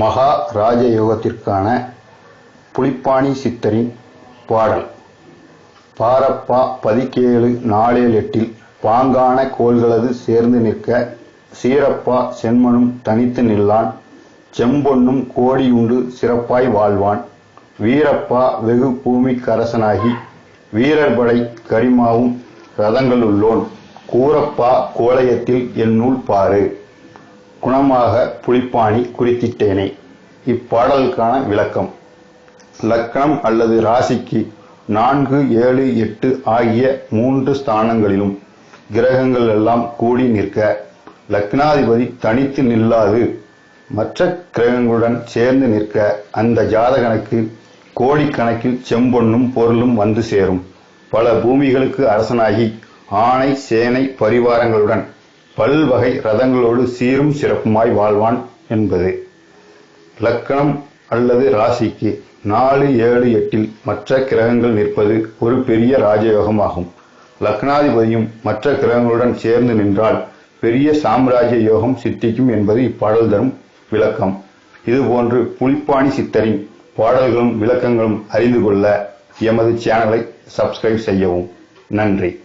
மகா ராஜயோகத்திற்கான புலிப்பாணி சித்தரின் பாடல். பாரப்பா பதிக்கேழு நாளேழு எட்டில் பாங்கான கோள்களது சேர்ந்து நிற்க சீரப்பா செம்மனும் தனித்து நில்லான். செம்பொன்னும் கோடியுண்டு சிறப்பாய் வாழ்வான். வீரப்பா வெகு பூமிக்கரசனாகி வீரர்படை கரிமாவும் ரதங்களுள்ளோன். கூரப்பா கோலயத்தில் என் நூல் பாரு. குணமாக புலிப்பாணி குறித்திட்டேனே. இப்பாடலுக்கான விளக்கம். லக்னம் அல்லது ராசிக்கு நான்கு ஏழு எட்டு ஆகிய மூன்று ஸ்தானங்களிலும் கிரகங்கள் எல்லாம் கூடி நிற்க லக்னாதிபதி தனித்து நில்லாது மற்ற கிரகங்களுடன் சேர்ந்து நிற்க அந்த ஜாதகனுக்கு கோடிக்கணக்கில் செம்பொன்னும் பொருளும் வந்து சேரும். பல பூமிகளுக்கு அரசனாகி ஆணை சேனை பரிவாரங்களுடன் பல்வகை ரதங்களோடு சீரும் சிறப்புமாய் வாழ்வான் என்பது. லக்கணம் அல்லது ராசிக்கு நாலு ஏழு எட்டில் மற்ற கிரகங்கள் நிற்பது ஒரு பெரிய ராஜயோகமாகும். லக்னாதிபதியும் மற்ற கிரகங்களுடன் சேர்ந்து நின்றால் பெரிய சாம்ராஜ்ய யோகம் சித்திக்கும் என்பது இப்பாடல் தரும் விளக்கம். இதுபோன்று புலிப்பாணி சித்தரின் பாடல்களும் விளக்கங்களும் அறிந்து கொள்ள எமது சேனலை சப்ஸ்கிரைப் செய்யவும். நன்றி.